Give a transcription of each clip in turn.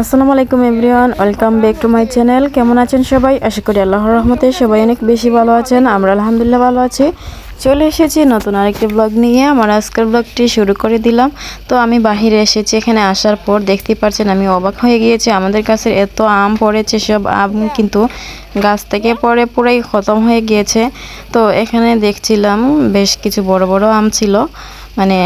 আসসালামু আলাইকুম everyone, welcome back to my channel. কেমন আছেন সবাই? আশা করি আল্লাহর রহমতে সবাই অনেক বেশি ভালো আছেন, আমরা আলহামদুলিল্লাহ ভালো আছি। চলে এসেছি নতুন আরেকটি ব্লগ নিয়ে, আমার আজকের ব্লগটি শুরু করে দিলাম। তো আমি বাহিরে এসেছি, এখানে আসার পর দেখতেই পাচ্ছেন আমি অবাক হয়ে গিয়েছি। আমাদের কাছে এত আম পড়েছে, সব আম কিন্তু গাছ থেকে পড়ে, পুরাই খতম হয়ে গিয়েছে। তো এখানে দেখছিলাম বেশ কিছু বড় বড় আম ছিল মানে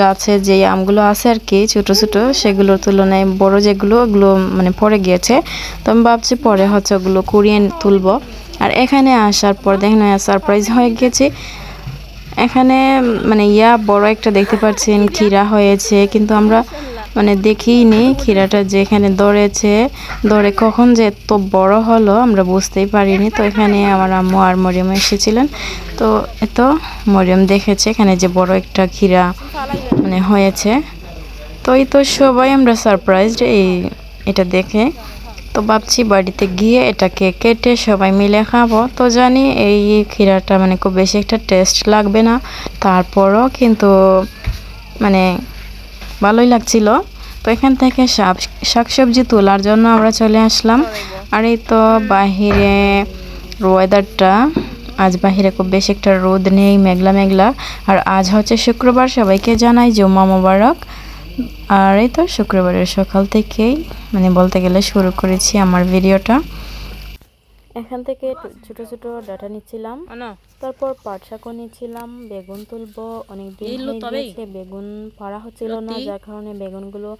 গাছে যে আমগুলো আছে আর কি, ছোটো ছোটো, সেগুলোর তুলনায় বড় যেগুলো, ওগুলো মানে পড়ে গিয়েছে। তো আমি ভাবছি পরে হচ্ছে ওগুলো কুড়িয়ে তুলবো। আর এখানে আসার পর, দেখেন সারপ্রাইজ হয়ে গেছে এখানে মানে ইয়া, বড় একটা দেখতে পাচ্ছেন খিরা হয়েছে। কিন্তু আমরা মানে দেখিনি ক্ষীরাটা যেখানে দৌড়েছে, দৌড়ে কখন যে এত বড় হলো আমরা বুঝতেই পারিনি। তো এখানে আমার আম্মু আর মরিয়ম এসেছিলেন। তো এত মরিয়ম দেখেছে এখানে যে বড় একটা ক্ষীরা মানে হয়েছে। তো এই তো সবাই আমরা সারপ্রাইজড এই এটা দেখে। তো ভাবছি বাড়িতে গিয়ে এটাকে কেটে সবাই মিলে খাব। তো জানি এই ক্ষীরাটা মানে খুব বেশি একটা টেস্ট লাগবে না। তারপরও কিন্তু মানে ভালোই লাগছিল। তো এখান থেকে শাক, শাকসবজি তোলার জন্য আমরা চলে আসলাম। আর এই তো বাহিরে ওয়েদারটা আজ বাহিরে খুব বেশি একটা রোদ নেই, মেঘলা মেঘলা। আর আজ হচ্ছে শুক্রবার, সবাইকে জানাই জুম্মা মোবারক। আর এই তো শুক্রবারের সকাল থেকেই মানে বলতে গেলে শুরু করেছি আমার ভিডিওটা এখান থেকে ছোট ছোট ডাটা নিচ্ছিলাম। তারপর পাট শাকও নিচ্ছিলাম বেগুন তুলবো অনেক দিন হয়ে বেগুন পাড়া হচ্ছিল না যার কারণে বেগুনগুলো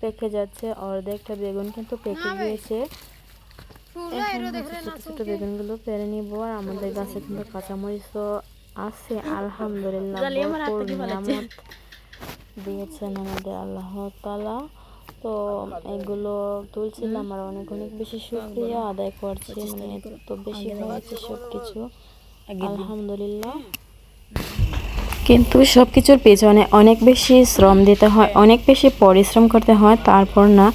পেকে যাচ্ছে অর্ধেকটা বেগুন কিন্তু পেকে গিয়েছে। এখন ছোট ছোট বেগুনগুলো পেরে নিব আর আমাদের গাছে কিন্তু কাঁচামরিচও আছে আলহামদুলিল্লাহ দিয়েছেন আমাদের আল্লাহ তালা তো এগুলো তুলছিলাম আর অনেক অনেক বেশি শুক্রিয়া আদায় করছি। মানে তো বেশি হয়েছে সব কিছু আলহামদুলিল্লাহ। কিন্তু সব কিছুর পেছনে অনেক বেশি শ্রম দিতে হয়। অনেক বেশি পরিশ্রম করতে হয় তারপর না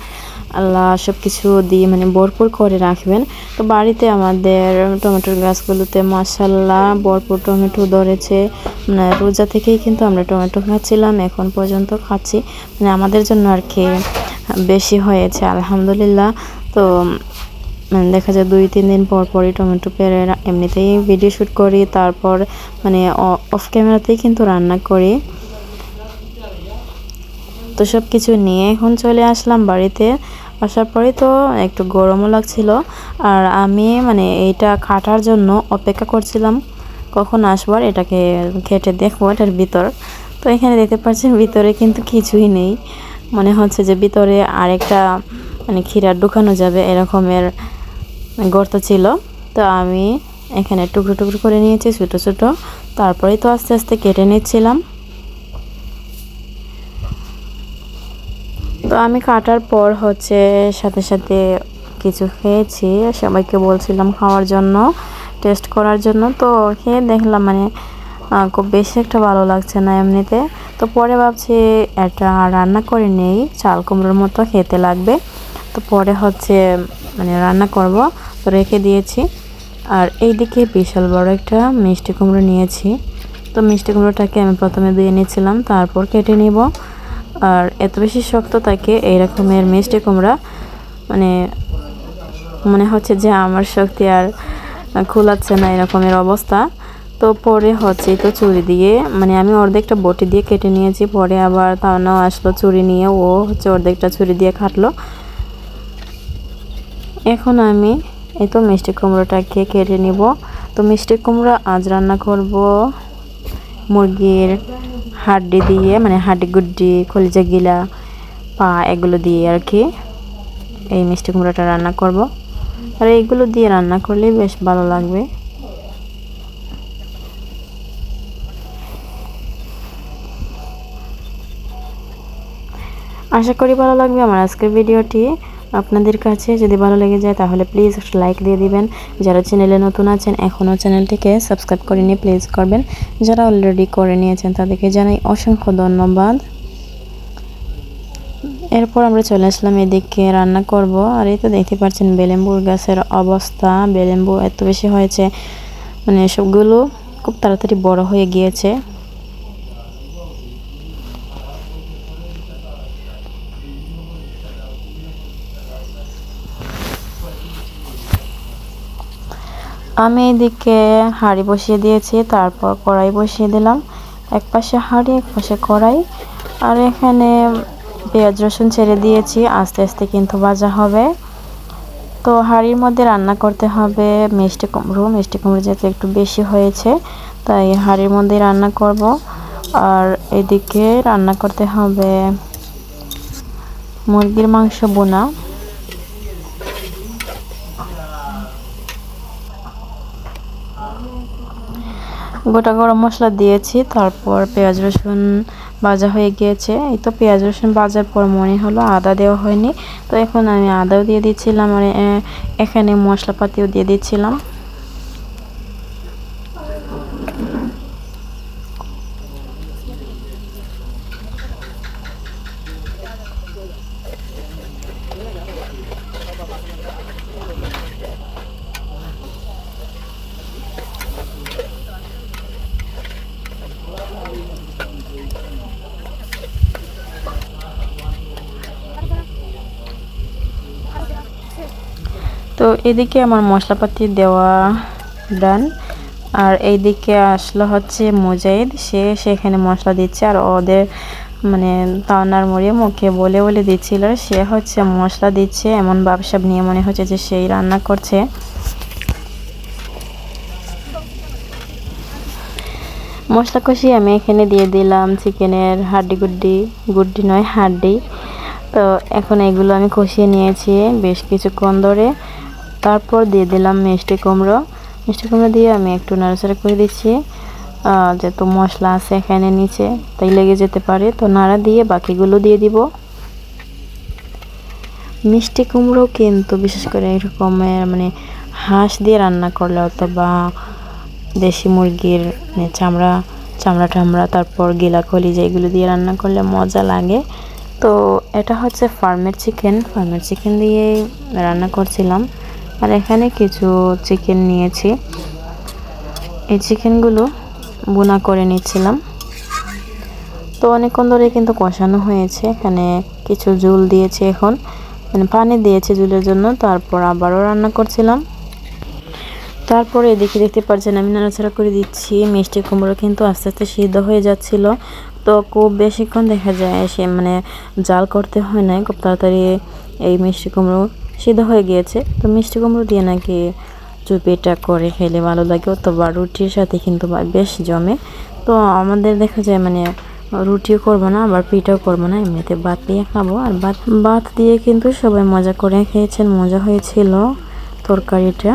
আল্লাহ সব কিছু দিয়ে মানে ভরপুর করে রাখবেন। তো বাড়িতে আমাদের টমেটোর গাছগুলোতে মাসাল্লাহ ভরপুর টমেটো ধরেছে। মানে রোজা থেকেই কিন্তু আমরা টমেটো খাচ্ছিলাম, এখন পর্যন্ত খাচ্ছি। মানে আমাদের জন্য আর কি বেশি হয়েছে, আলহামদুলিল্লাহ। তো মানে দেখা যায় দুই, তিন দিন পর পরই টমেটো পেরে এমনিতেই ভিডিও শ্যুট করি, তারপর মানে অফ ক্যামেরাতেই কিন্তু রান্না করি। তো সব কিছু নিয়ে এখন চলে আসলাম বাড়িতে। আসার পরে তো একটু গরমও লাগছিল। আর আমি মানে এইটা কাটার জন্য অপেক্ষা করছিলাম, কখন আসবার এটাকে খেটে দেখব এটার ভিতর। তো এখানে দেখতে পাচ্ছেন ভিতরে কিন্তু কিছুই নেই। মনে হচ্ছে যে ভিতরে আরেকটা মানে ক্ষীরা ঢুকানো যাবে এরকমের গর্ত ছিল। তো আমি এখানে টুকরো টুকরো করে নিয়েছি, ছোটো ছোটো। তারপরেই তো আস্তে আস্তে কেটে নিচ্ছিলাম। তো আমি কাটার পর হচ্ছে সাথে সাথে কিছু খেয়েছি, সবাইকে বলছিলাম খাওয়ার জন্য টেস্ট করার জন্য। তো খেয়ে দেখলাম মানে খুব বেশি একটা ভালো লাগছে না এমনিতে। তো পরে ভাবছি এটা রান্না করে নেই, চাল কুমড়োর মতো খেতে লাগবে। তো পরে হচ্ছে মানে রান্না করব, তো রেখে দিয়েছি। আর এইদিকে বিশাল বড় একটা মিষ্টি কুমড়ো নিয়েছি। তো মিষ্টি কুমড়োটাকে আমি প্রথমে দিয়ে নিয়েছিলাম, তারপর কেটে নিব। আর এত বেশি শক্ত থাকে এই রকমের মিষ্টি কুমড়া মানে মনে হচ্ছে যে আমার শক্তি আর খোলাচ্ছে না এরকমের অবস্থা। তো পরে হচ্ছে তো চুরি দিয়ে মানে আমি অর্ধেকটা বটি দিয়ে কেটে নিয়েছি, পরে আবার তাও আসলো চুরি নিয়ে, ও হচ্ছে অর্ধেকটা চুরি দিয়ে কাটলো এখন আমি এই তো মিষ্টি কুমড়োটাকে কেটে নিব। তো মিষ্টি কুমড়ো আজ রান্না করব মুরগির হাড্ডি দিয়ে মানে হাড্ডি গুড্ডি কলিজা গিলা, পা এগুলো দিয়ে আর কি এই মিষ্টি কুমড়োটা রান্না করব। আর এইগুলো দিয়ে রান্না করলে বেশ ভালো লাগবে। আশা করি ভালো লাগবে আমার আজকের ভিডিওটি। আপনাদের কাছে যদি ভালো লেগে যায় তাহলে প্লিজ লাইক দিয়ে দিবেন। যারা চ্যানেলে নতুন আছেন এখনও চ্যানেলটিকে সাবস্ক্রাইব করে নিয়ে প্লিজ করবেন। যারা অলরেডি করে নিয়েছেন তাদেরকে জানাই অসংখ্য ধন্যবাদ। এরপর আমরা চলে আসলাম এদিকে রান্না করব। আর এই তো দেখতে পাচ্ছেন বেলেম্বুর গাছের অবস্থা। বেলেম্বু এত বেশি হয়েছে মানে সবগুলো খুব তাড়াতাড়ি বড় হয়ে গিয়েছে। আমি এদিকে হাঁড়ি বসিয়ে দিয়েছি, তারপর কড়াই বসিয়ে দিলাম। এক পাশে হাঁড়ি, এক পাশে কড়াই। আর এখানে পেঁয়াজ, রসুন ছেড়ে দিয়েছি, আস্তে আস্তে কিন্তু ভাজা হবে। তো হাঁড়ির মধ্যে রান্না করতে হবে মিষ্টি কুমড়ো। মিষ্টি কুমড়ো যেহেতু একটু বেশি হয়েছে, তাই হাঁড়ির মধ্যে রান্না করব। আর এদিকে রান্না করতে হবে মুরগির মাংস বোনা। গোটা গরম মশলা দিয়েছি, তারপর পেঁয়াজ রসুন ভাজা হয়ে গিয়েছে। এই তো পেঁয়াজ রসুন ভাজার পর মনে হলো আদা দেওয়া হয়নি, তো এখন আমি আদাও দিয়ে দিচ্ছিলাম আর এখানে মশলাপাতিও দিয়ে দিচ্ছিলাম। তো এদিকে আমার মশলাপাতি দেওয়া ডান আর এইদিকে আসলো হচ্ছে মুজাহিদ। সে সেখানে মশলা দিচ্ছে আর ওদের মানে তাওনার মুড়িয়ে মুখে বলে বলে দিচ্ছিল। সে হচ্ছে মশলা দিচ্ছে, এমন ব্যবসা নিয়ে মনে হচ্ছে যে সেই রান্না করছে। মশলা কষিয়ে আমি এখানে দিয়ে দিলাম চিকেনের হাড্ডি গুড্ডি গুড্ডি নয়, হাড্ডি। তো এখন এগুলো আমি কষিয়ে নিয়েছি বেশ কিছুক্ষণ ধরে। তারপর দিয়ে দিলাম মিষ্টি কুমড়ো। মিষ্টি কুমড়ো দিয়ে আমি একটু নাড়াচাড়া করে দিচ্ছি। যেহেতু মশলা আছে এখানে নিচে, তাই লেগে যেতে পারে। তো নাড়া দিয়ে বাকিগুলো দিয়ে দিব। মিষ্টি কুমড়ো কিন্তু বিশেষ করে এরকমের মানে হাঁস দিয়ে রান্না করলে অথবা দেশি মুরগির মানে চামড়া চামড়া টামড়া তারপর গিলা কলিজা এগুলো দিয়ে রান্না করলে মজা লাগে। তো এটা হচ্ছে ফার্মের চিকেন। ফার্মের চিকেন দিয়েই রান্না করছিলাম। আর এখানে কিছু চিকেন নিয়েছি। এই চিকেনগুলো বোনা করে নিচ্ছিলাম। তো অনেকক্ষণ ধরে কিন্তু কষানো হয়েছে। এখানে কিছু জুল দিয়েছি এখন। মানে পানি দিয়েছে জুলের জন্য। তারপর আবারও রান্না করছিলাম। তারপরে এদিকে দেখতে পাচ্ছেন আমি নাড়াচাড়া করে দিচ্ছি। মিষ্টি কুমড়ো কিন্তু আস্তে আস্তে সিদ্ধ হয়ে যাচ্ছিল। তো খুব বেশিক্ষণ দেখা যায় সে মানে জাল করতে হয় না খুব তাড়াতাড়ি এই মিষ্টি কুমড়ো সিদ্ধ হয়ে গিয়েছে। তো মিষ্টি কুমড়ো দিয়ে নাকি চুপিটা করে খেলে ভালো লাগে, অথবা রুটির সাথে কিন্তু বেশ জমে। তো আমাদের দেখা যায় মানে রুটিও করব না, আবার পিঠাও করব না, এমনিতে ভাত দিয়ে খাব। আর ভাত ভাত দিয়ে কিন্তু সবাই মজা করে খেয়েছেন, মজা হয়েছিল তরকারিটা।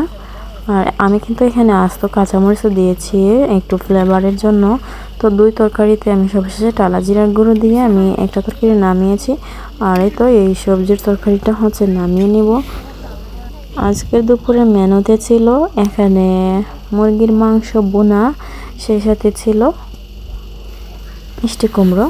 আর আমি কিন্তু এখানে আস্ত কাঁচামরিচও দিয়েছি, একটু ফ্লেভারের জন্য। তো দুই তরকারিতে আমি সবশেষে টালা জিরার গুঁড়ো দিয়ে আমি একটা তরকারি নামিয়েছি। আর এই তো এই সবজির তরকারিটা হচ্ছে নামিয়ে নিব। আজকের দুপুরে মেনুতে ছিল এখানে মুরগির মাংস, বোনা, সেই সাথে ছিল মিষ্টি কুমড়ো।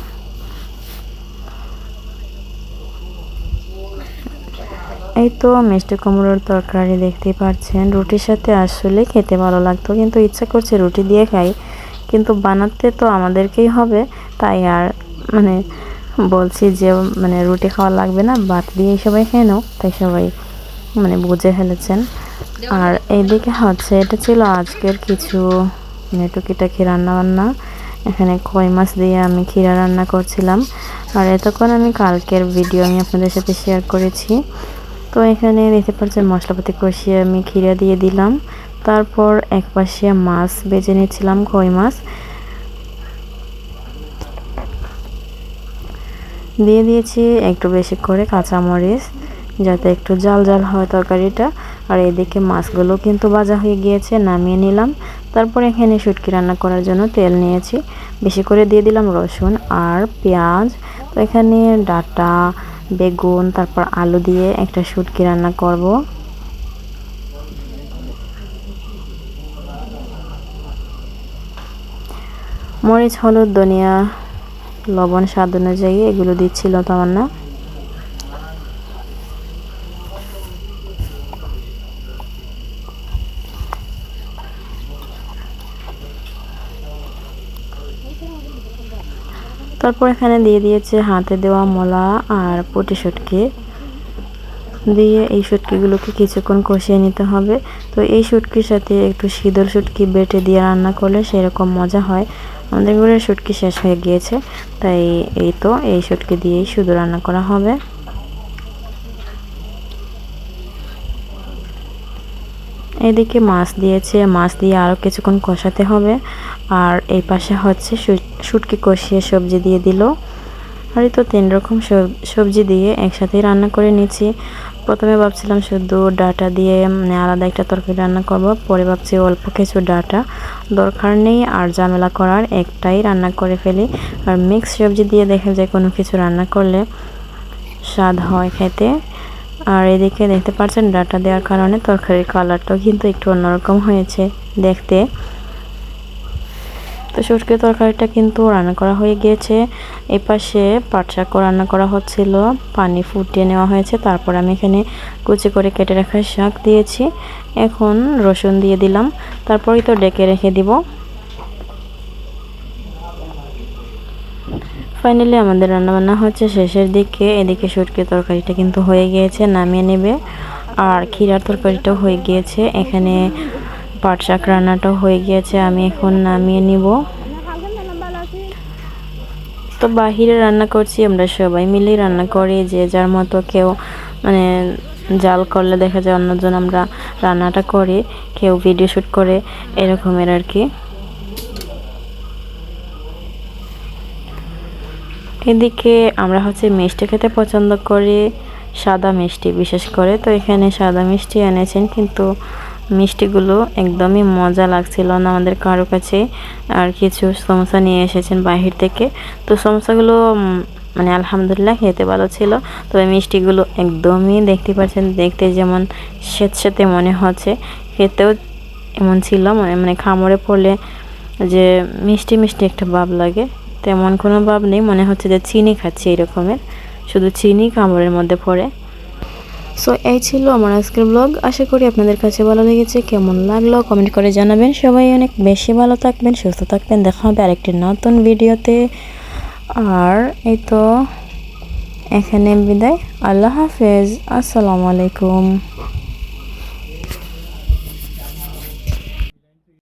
এই তো মিষ্টি কুমড়োর তরকারি দেখতেই পাচ্ছেন। রুটির সাথে আসলে খেতে ভালো লাগতো, কিন্তু ইচ্ছা করছে রুটি দিয়ে খাই। কিন্তু বানাতে তো আমাদেরকেই হবে। তাই আর মানে বলছি যে মানে রুটি খাওয়া লাগবে না, ভাত দিয়ে সবাই খেয়ে নাও। তাই সবাই মানে বুঝে ফেলেছেন। আর এইদিকে হচ্ছে, এটা ছিল আজকের কিছু মানে টুকিটাকি রান্নাবান্না। এখানে কই মাছ দিয়ে আমি ক্ষীরা রান্না করছিলাম। আর এতক্ষণ আমি কালকের ভিডিও আমি আপনাদের সাথে শেয়ার করেছি। তো এখানে দেখতে পাচ্ছেন মশলাপাতি কষিয়ে আমি ক্ষীরা দিয়ে দিলাম। তারপর এক পাশে মাছ বেজে নিয়েছিলাম কই মাছ? দিয়ে দিয়েছি একটু বেশি করে কাঁচামরিচ, যাতে একটু জাল জাল হয় তরকারিটা। আর এদিকে মাছগুলো কিন্তু ভাজা হয়ে গিয়েছে, নামিয়ে নিলাম। তারপর এখানে শুটকি রান্না করার জন্য তেল নিয়েছি। বেশি করে দিয়ে দিলাম রসুন আর পেঁয়াজ। তো এখানে ডাটা, বেগুন, তারপর আলু দিয়ে একটা শুটকি রান্না করব। মরিচ, হলুদ, ধনিয়া, লবণ, স্বাদ অনুযায়ী এগুলো দিচ্ছিল না তারপর এখানে দিয়ে দিয়েছে হাতে দেওয়া মলা আর পটি শুটকি। দিয়ে এই শুটকিগুলোকে কিছুক্ষণ কষিয়ে নিতে হবে। তো এই শুটকির সাথে একটু শীতল শুটকি বেটে দিয়ে রান্না করলে সেরকম মজা হয়। আমাদের ঘরের শুটকি শেষ হয়ে গিয়েছে, তাই এই তো এই শুটকি দিয়েই শুধু রান্না করা হবে। এদিকে মাছ দিয়েছে, মাছ দিয়ে আরও কিছুক্ষণ কষাতে হবে। আর এই পাশে হচ্ছে শুটকি কষিয়ে সবজি দিয়ে দিল। আর তো তিন রকম সবজি দিয়ে একসাথেই রান্না করে নিচ্ছি। প্রথমে ভাবছিলাম শুধু ডাটা দিয়ে আলাদা একটা তরকারি রান্না করব। পরে ভাবছি অল্প কিছু ডাটা দরকার নেই, আর ঝামেলা করার একটাই রান্না করে ফেলি। আর মিক্স সবজি দিয়ে দেখা যায় কোনো কিছু রান্না করলে স্বাদ হয় খেতে। আর এদিকে দেখতে পাচ্ছেন ডাটা দেওয়ার কারণে তরকারির কালারটাও কিন্তু একটু অন্যরকম হয়েছে দেখতে। তো সরষে তরকারিটা কিন্তু রান্না করা হয়ে গিয়েছে। এই পাশে পাট শাকও রান্না করা হচ্ছিল, পানি ফুটিয়ে নেওয়া হয়েছে, তারপর আমি এখানে কুচি করে কেটে রাখা শাক দিয়েছি। এখন রসুন দিয়ে দিলাম, তারপরেই তো ডেকে রেখে দিব। ফাইনালি আমাদের রান্নাবান্না হচ্ছে শেষের দিকে, এদিকে সুটকি তরকারিটা কিন্তু হয়ে গিয়েছে, নামিয়ে নেবে। আর ক্ষীরার তরকারিটাও হয়ে গিয়েছে, এখানে পাট শাক রান্নাটাও হয়ে গিয়েছে, আমি এখন নামিয়ে নিব। তো বাহিরে রান্না করছি, আমরা সবাই মিলেই রান্না করি, যে যার মতো কেউ মানে জাল করলে দেখা যায় অন্যজন আমরা রান্নাটা করি, কেউ ভিডিও শ্যুট করে, এরকমের আর কি। এদিকে আমরা হচ্ছে মিষ্টি খেতে পছন্দ করি, সাদা মিষ্টি বিশেষ করে, তো এখানে সাদা মিষ্টি এনেছেন, কিন্তু মিষ্টিগুলো একদমই মজা লাগছিল না আমাদের কারও কাছে। আর কিছু সমস্যা নিয়ে এসেছেন বাহির থেকে। তো সমস্যাগুলো মানে আলহামদুলিল্লাহ খেতে ভালো ছিল। তবে মিষ্টিগুলো একদমই দেখতে পাচ্ছেন, দেখতে যেমন স্বেচ্ছাতে মনে হচ্ছে। খেতেও এমন ছিল মানে মানে খামড়ে পড়লে যে মিষ্টি মিষ্টি একটা ভাব লাগে, তেমন কোনো ভাব নেই। মনে হচ্ছে যে চিনি খাচ্ছি এরকমের। শুধু চিনি কামড়ের মধ্যে পড়ে। সো এই ছিল আমার আজকের ব্লগ আশা করি আপনাদের কাছে ভালো লেগেছে। কেমন লাগল কমেন্ট করে জানাবেন। সবাই অনেক বেশি ভালো থাকবেন, সুস্থ থাকবেন। দেখা হবে আরেকটি নতুন ভিডিওতে। আর এই তো এখানে বিদায়। আল্লাহ হাফেজ। আসসালামু আলাইকুম।